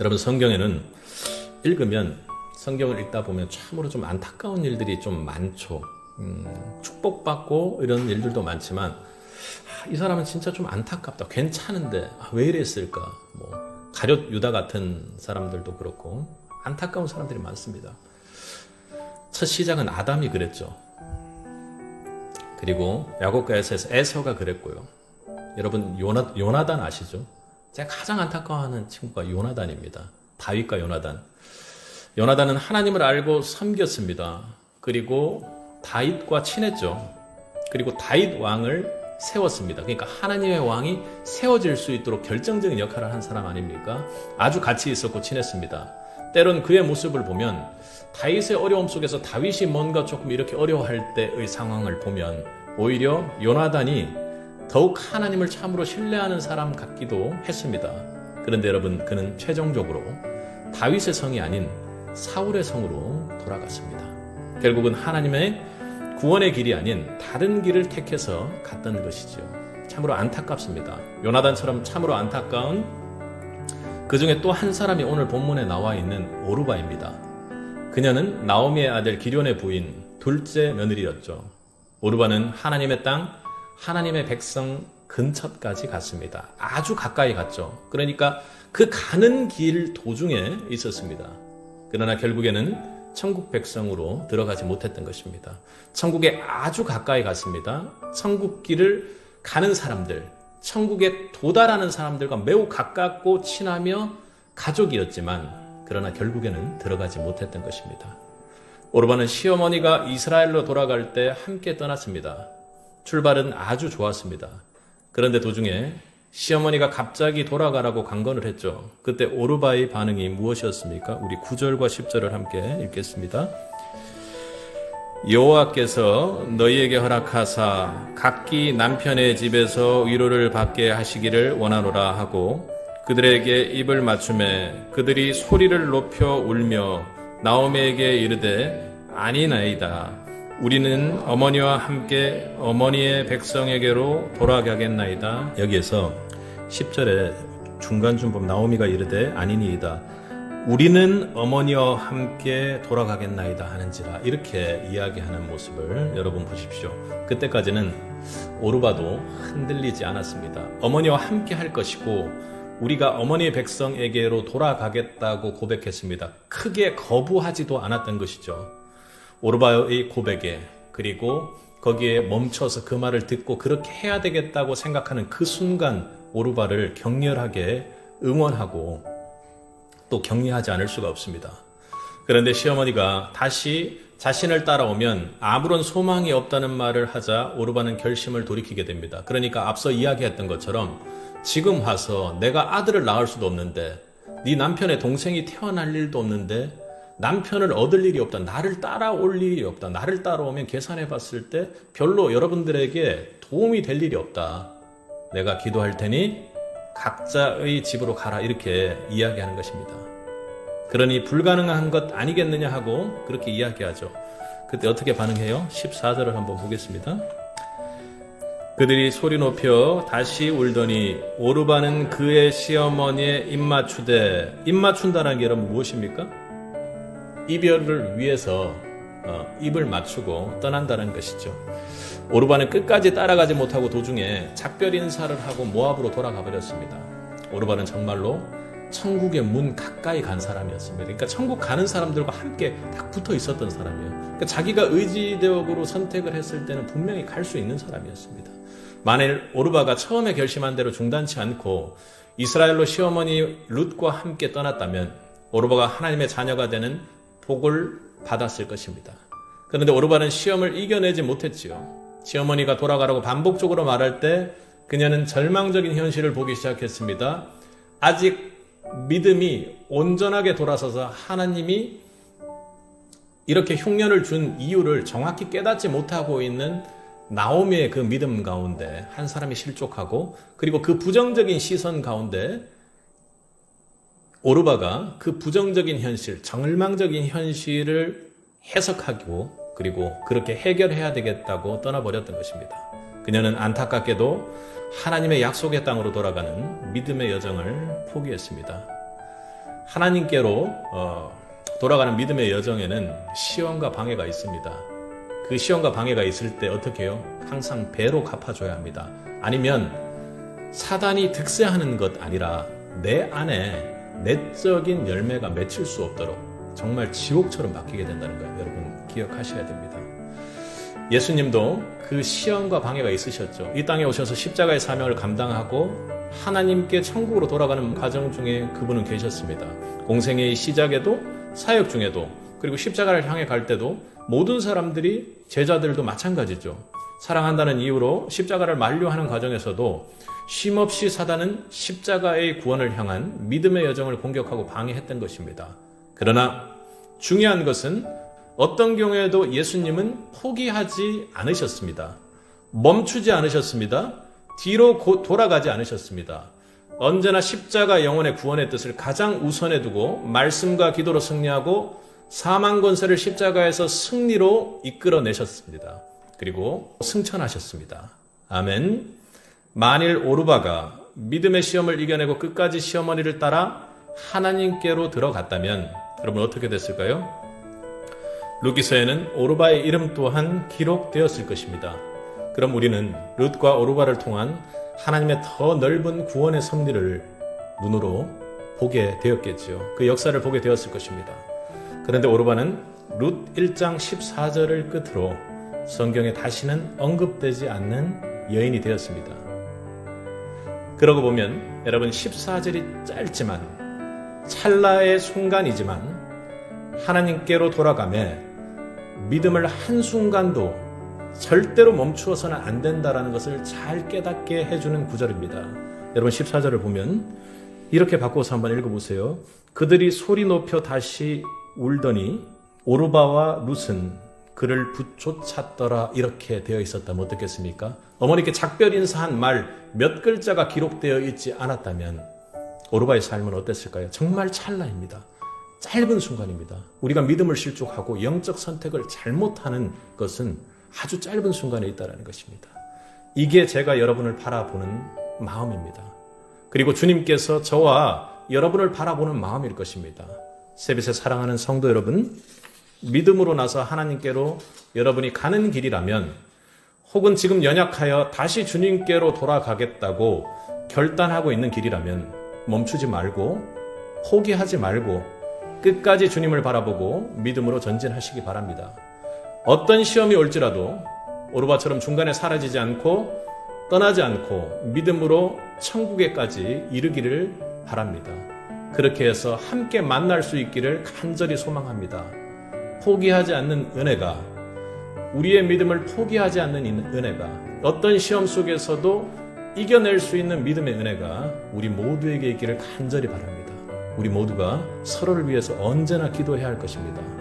여러분 성경에는 읽으면 성경을 읽다 보면 참으로 좀 안타까운 일들이 좀 많죠. 음, 축복받고 이런 일들도 많지만 아, 이 사람은 진짜 좀 안타깝다. 괜찮은데 아, 왜 이랬을까? 뭐 가룟 유다 같은 사람들도 그렇고 안타까운 사람들이 많습니다. 첫 시작은 아담이 그랬죠. 그리고 야곱과 에서 에서가 그랬고요. 여러분 요나, 요나단 아시죠? 제가 가장 안타까워하는 친구가 요나단입니다. 다윗과 요나단. 요나단은 하나님을 알고 섬겼습니다. 그리고 다윗과 친했죠. 그리고 다윗 왕을 세웠습니다. 그러니까 하나님의 왕이 세워질 수 있도록 결정적인 역할을 한 사람 아닙니까? 아주 같이 있었고 친했습니다. 때론 그의 모습을 보면 다윗의 어려움 속에서 다윗이 뭔가 조금 이렇게 어려워할 때의 상황을 보면 오히려 요나단이 더욱 하나님을 참으로 신뢰하는 사람 같기도 했습니다. 그런데 여러분 그는 최종적으로 다윗의 성이 아닌 사울의 성으로 돌아갔습니다. 결국은 하나님의 구원의 길이 아닌 다른 길을 택해서 갔던 것이죠. 참으로 안타깝습니다. 요나단처럼 참으로 안타까운 그 중에 또 한 사람이 오늘 본문에 나와 있는 오르바입니다. 그녀는 나오미의 아들 기련의 부인 둘째 며느리였죠. 오르바는 하나님의 땅, 하나님의 백성 근처까지 갔습니다. 아주 가까이 갔죠. 그러니까 그 가는 길 도중에 있었습니다. 그러나 결국에는 천국 백성으로 들어가지 못했던 것입니다. 천국에 아주 가까이 갔습니다. 천국 길을 가는 사람들, 천국에 도달하는 사람들과 매우 가깝고 친하며 가족이었지만 그러나 결국에는 들어가지 못했던 것입니다. 오르바는 시어머니가 이스라엘로 돌아갈 때 함께 떠났습니다. 출발은 아주 좋았습니다. 그런데 도중에 시어머니가 갑자기 돌아가라고 강건을 했죠. 그때 오르바의 반응이 무엇이었습니까? 우리 9절과 10절을 함께 읽겠습니다. 여호와께서 너희에게 허락하사 각기 남편의 집에서 위로를 받게 하시기를 원하노라 하고 그들에게 입을 맞춤에 그들이 소리를 높여 울며 나오미에게 이르되 아니나이다 우리는 어머니와 함께 어머니의 백성에게로 돌아가겠나이다 여기에서 10절에 중간쯤 보면 나오미가 이르되 아니니이다 우리는 어머니와 함께 돌아가겠나이다 하는지라 이렇게 이야기하는 모습을 여러분 보십시오. 그때까지는 오르바도 흔들리지 않았습니다. 어머니와 함께 할 것이고 우리가 어머니 백성에게로 돌아가겠다고 고백했습니다. 크게 거부하지도 않았던 것이죠. 오르바의 고백에 그리고 거기에 멈춰서 그 말을 듣고 그렇게 해야 되겠다고 생각하는 그 순간 오르바를 격렬하게 응원하고 또 격려하지 않을 수가 없습니다. 그런데 시어머니가 다시 자신을 따라오면 아무런 소망이 없다는 말을 하자 오르바는 결심을 돌이키게 됩니다. 그러니까 앞서 이야기했던 것처럼 지금 와서 내가 아들을 낳을 수도 없는데 네 남편의 동생이 태어날 일도 없는데 남편을 얻을 일이 없다. 나를 따라올 일이 없다. 나를 따라오면 계산해 봤을 때 별로 여러분들에게 도움이 될 일이 없다. 내가 기도할 테니 각자의 집으로 가라 이렇게 이야기하는 것입니다. 그러니 불가능한 것 아니겠느냐 하고 그렇게 이야기하죠. 그때 어떻게 반응해요? 14절을 한번 보겠습니다. 그들이 소리 높여 다시 울더니 오르바는 그의 시어머니의 입맞추되 입맞춘다는 게 여러분 무엇입니까? 이별을 위해서 어, 입을 맞추고 떠난다는 것이죠. 오르바는 끝까지 따라가지 못하고 도중에 작별 인사를 하고 모압으로 돌아가 버렸습니다. 오르바는 정말로 천국의 문 가까이 간 사람이었습니다. 그러니까 천국 가는 사람들과 함께 딱 붙어 있었던 사람이에요. 그러니까 자기가 의지대역으로 선택을 했을 때는 분명히 갈 수 있는 사람이었습니다. 만일 오르바가 처음에 결심한 대로 중단치 않고 이스라엘로 시어머니 룻과 함께 떠났다면 오르바가 하나님의 자녀가 되는 복을 받았을 것입니다. 그런데 오르바는 시험을 이겨내지 못했지요. 시어머니가 돌아가라고 반복적으로 말할 때 그녀는 절망적인 현실을 보기 시작했습니다. 아직 믿음이 온전하게 돌아서서 하나님이 이렇게 흉년을 준 이유를 정확히 깨닫지 못하고 있는 나오미의 그 믿음 가운데 한 사람이 실족하고 그리고 그 부정적인 시선 가운데 오르바가 그 부정적인 현실, 절망적인 현실을 해석하고 그리고 그렇게 해결해야 되겠다고 떠나버렸던 것입니다. 그녀는 안타깝게도 하나님의 약속의 땅으로 돌아가는 믿음의 여정을 포기했습니다. 하나님께로 어, 돌아가는 믿음의 여정에는 시험과 방해가 있습니다. 그 시험과 방해가 있을 때 어떻게 해요? 항상 배로 갚아줘야 합니다. 아니면 사단이 득세하는 것 아니라 내 안에 내적인 열매가 맺힐 수 없도록 정말 지옥처럼 바뀌게 된다는 거예요. 여러분 기억하셔야 됩니다. 예수님도 그 시험과 방해가 있으셨죠. 이 땅에 오셔서 십자가의 사명을 감당하고 하나님께 천국으로 돌아가는 과정 중에 그분은 계셨습니다. 공생의 시작에도 사역 중에도 그리고 십자가를 향해 갈 때도 모든 사람들이 제자들도 마찬가지죠. 사랑한다는 이유로 십자가를 만류하는 과정에서도 쉼없이 사단은 십자가의 구원을 향한 믿음의 여정을 공격하고 방해했던 것입니다. 그러나 중요한 것은 어떤 경우에도 예수님은 포기하지 않으셨습니다. 멈추지 않으셨습니다. 뒤로 고- 돌아가지 않으셨습니다. 언제나 십자가 영혼의 구원의 뜻을 가장 우선에 두고 말씀과 기도로 승리하고 사망 권세를 십자가에서 승리로 이끌어내셨습니다. 그리고 승천하셨습니다. 아멘. 만일 오르바가 믿음의 시험을 이겨내고 끝까지 시어머니를 따라 하나님께로 들어갔다면 여러분 어떻게 됐을까요? 루키서에는 오르바의 이름 또한 기록되었을 것입니다. 그럼 우리는 룻과 오르바를 통한 하나님의 더 넓은 구원의 섭리를 눈으로 보게 되었겠지요. 그 역사를 보게 되었을 것입니다. 그런데 오르바는 룻 1장 14절을 끝으로 성경에 다시는 언급되지 않는 여인이 되었습니다. 그러고 보면 여러분 14절이 짧지만 찰나의 순간이지만 하나님께로 돌아가며 믿음을 한순간도 절대로 멈추어서는 안 된다라는 것을 잘 깨닫게 해주는 구절입니다. 여러분 14절을 보면 이렇게 바꿔서 한번 읽어보세요. 그들이 소리 높여 다시 울더니 오르바와 룻은 그를 붙쫓았더라 이렇게 되어 있었다면 어떻겠습니까? 어머니께 작별 인사한 말 몇 글자가 기록되어 있지 않았다면 오르바의 삶은 어땠을까요? 정말 찰나입니다. 짧은 순간입니다. 우리가 믿음을 실족하고 영적 선택을 잘못하는 것은 아주 짧은 순간에 있다는 것입니다. 이게 제가 여러분을 바라보는 마음입니다. 그리고 주님께서 저와 여러분을 바라보는 마음일 것입니다. 세빛에 사랑하는 성도 여러분, 믿음으로 나서 하나님께로 여러분이 가는 길이라면 혹은 지금 연약하여 다시 주님께로 돌아가겠다고 결단하고 있는 길이라면 멈추지 말고 포기하지 말고 끝까지 주님을 바라보고 믿음으로 전진하시기 바랍니다. 어떤 시험이 올지라도 오르바처럼 중간에 사라지지 않고 떠나지 않고 믿음으로 천국에까지 이르기를 바랍니다. 그렇게 해서 함께 만날 수 있기를 간절히 소망합니다. 포기하지 않는 은혜가 우리의 믿음을 포기하지 않는 이 은혜가 어떤 시험 속에서도 이겨낼 수 있는 믿음의 은혜가 우리 모두에게 있기를 간절히 바랍니다. 우리 모두가 서로를 위해서 언제나 기도해야 할 것입니다.